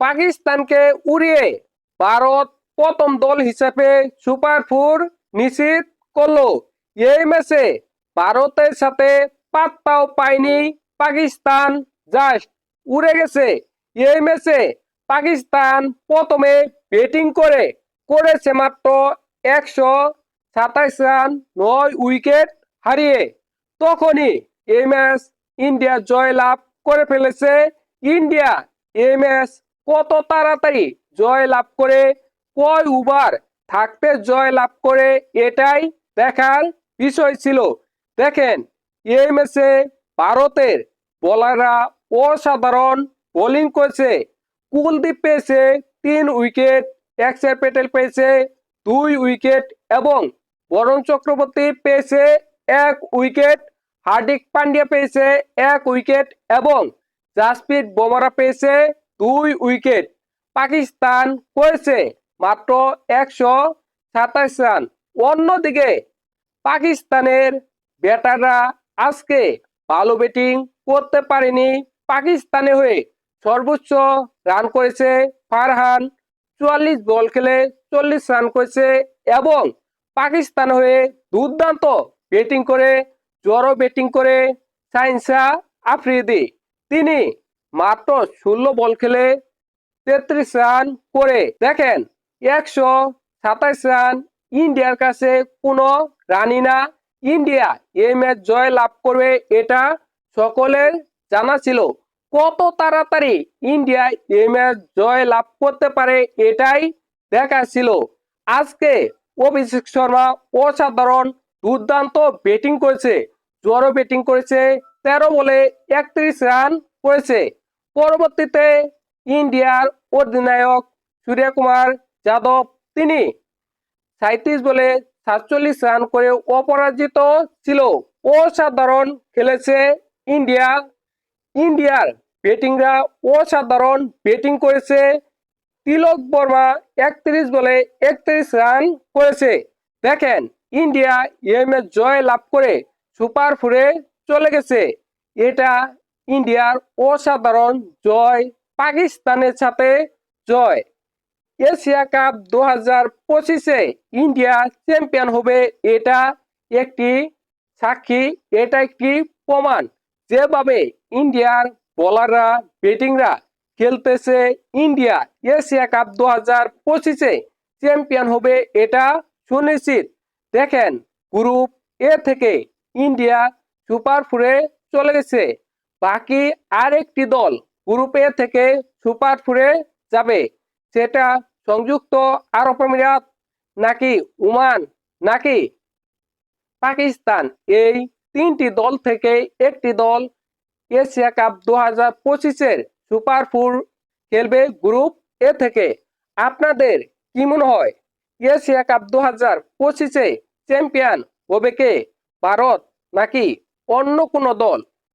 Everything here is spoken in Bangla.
পাকিস্তানকে উড়িয়ে ভারত প্রথম দল হিসেবে সুপার ফোর নিশ্চিত করল। এই ম্যাচে ভারতের সাথে পাত্তাও পায়নি পাকিস্তান। জাস্ট উড়ে গেছে। এই ম্যাচে পাকিস্তান প্রথমে ব্যাটিং করে, করেছে মাত্র একশো সাতাইশ রান, নয় উইকেট হারিয়ে। তখনই এই ম্যাচ ইন্ডিয়া জয় লাভ করে ফেলেছে। ইন্ডিয়া এই ম্যাচ কত তাড়াতাড়ি জয় লাভ করে, কয় ওভার থাকতে জয় লাভ করে, এটাই দেখার বিষয় ছিল। দেখেন, এই ম্যাচে ভারতের বোলাররা অসাধারণ বোলিং করেছে। কুলদীপ পেয়েছে তিন উইকেট অক্ষর প্যাটেল পেয়েছে দুই উইকেট এবং বরুণ চক্রবর্তী পেয়েছে এক উইকেট, হার্দিক পান্ডিয়া পেয়েছে এক উইকেট এবং জাসপ্রীত বোমারা পেয়েছে দুই উইকেট। পাকিস্তান করেছে মাত্র একশো সাতাশ রান। অন্যদিকে পাকিস্তানের ব্যাটাররা আজকে ভালো ব্যাটিং করতে পারেনি। পাকিস্তানে হয়ে সর্বোচ্চ রান করেছে ফারহান, চুয়াল্লিশ বল খেলে চল্লিশ রান করেছে এবং পাকিস্তান হয়ে দুর্দান্ত ব্যাটিং করে, জড়ো ব্যাটিং করে সাইন্সা আফ্রিদি। তিনি মাত্র ষোলো বল খেলে তেত্রিশ রান করে। দেখেন, একশো সাতাইশ রান ইন্ডিয়ার কাছে কোনো রানই না। ইন্ডিয়া এই ম্যাচ জয় লাভ করবে এটা সকলের জানা ছিল। কত তাড়াতাড়ি ইন্ডিয়া এই ম্যাচ জয় লাভ করতে পারে এটাই দেখা ছিল। আজকে অভিষেক শর্মা অসাধারণ দুর্দান্ত ব্যাটিং করেছে, জোরো ব্যাটিং করেছে, তেরো বলে একত্রিশ রান করেছে। পরবর্তীতে ইন্ডিয়ার অধিনায়ক সূর্যকুমার যাদব তিনি সাঁত্রিশ বলে সাতচল্লিশ রান করে অপরাজিত ছিল। অসাধারণ খেলেছে ইন্ডিয়া। ইন্ডিয়ার ব্যাটিংরা অসাধারণ ব্যাটিং করেছে। তিলক বর্মা একত্রিশ বলে একত্রিশ রান করেছে। দেখেন, ইন্ডিয়া এই ম্যাচ জয় লাভ করে সুপার ফোরে চলে গেছে। এটা ইন্ডিয়ার অসাধারণ জয় পাকিস্তানের সাথে জয়। এশিয়া কাপ দু হাজার পঁচিশে ইন্ডিয়া চ্যাম্পিয়ন হবে এটা একটি সাক্ষী, এটা একটি প্রমাণ। যেভাবে ইন্ডিয়ার বোলাররা, ব্যাটিংরা খেলতেছে, ইন্ডিয়া এশিয়া কাপ দু হাজার পঁচিশে চ্যাম্পিয়ন হবে এটা সুনিশ্চিত। দেখেন, গ্রুপ এ থেকে ইন্ডিয়া সুপার ফোরে চলে গেছে। বাকি আরেকটি দল গ্রুপ থেকে সুপার ফোরে যাবে। সেটা সংযুক্ত আরব আমিরাত নাকি ওমান নাকি পাকিস্তান? এই তিনটি দল থেকে একটি দল এশিয়া কাপ দু হাজার পঁচিশের সুপার ফোর খেলবে গ্রুপ এ থেকে। আপনাদের কি মনে হয়, এশিয়া কাপ দু হাজার পঁচিশে চ্যাম্পিয়ন হবে কে? ভারত নাকি অন্য কোনো দল?